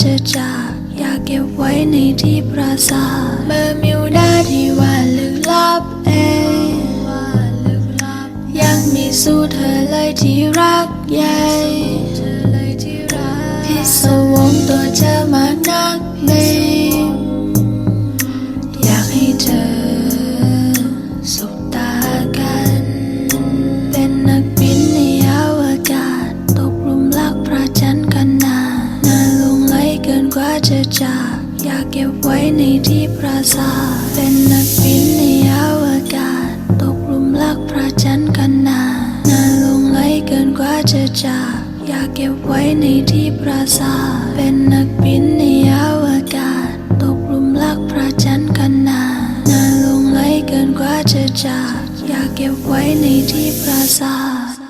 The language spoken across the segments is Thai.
จะจากอยากเก็บไว้ในที่ปราสาทเบอร์มิวดาที่ว่าลึกลับเองยังมีสู้เธอเลยที่รักใหญ่พิศวงตัวเธอมานักเบงอยากให้เธอ จะจากอยากเก็บไว้ในที่ปราสาทเป็นนักบินในอวกาศ ตกหลุมรักพระจันทร์กันนานนานลงไหลเกินกว่าจะจากอยากเก็บไว้ในที่ปราสาทเป็นนักบินในอวกาศ ตกหลุมรักพระจันทร์กันนานนานลงไหลเกินกว่าจะจากอยากเก็บไว้ในที่ปราสาท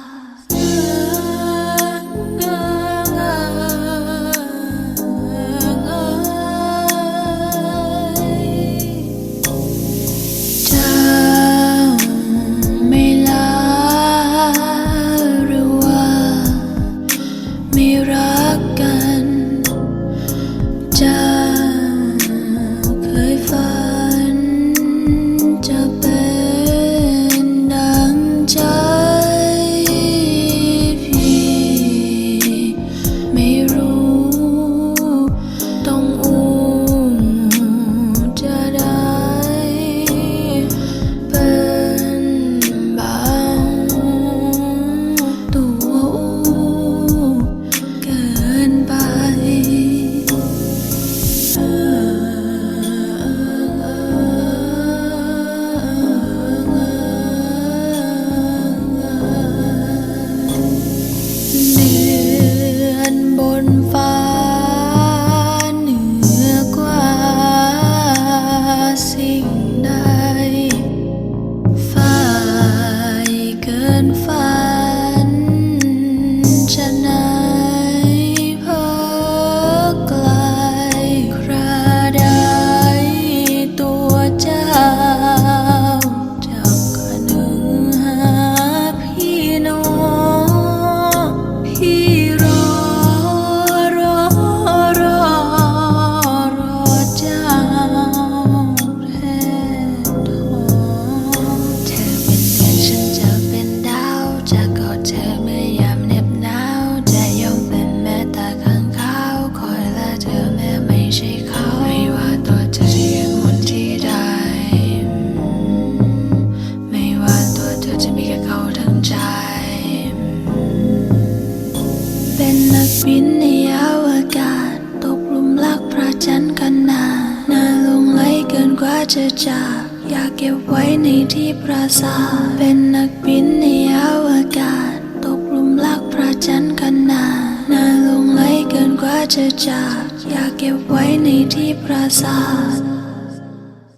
จะจากอยากเก็บไว้ในที่ปราสาทเป็นนักบินในอวกาศ ตกหลุมรักพระจันทร์กันนานนานลงไหลเกินกว่าจะจากอยากเก็บไว้ในที่ปราสาท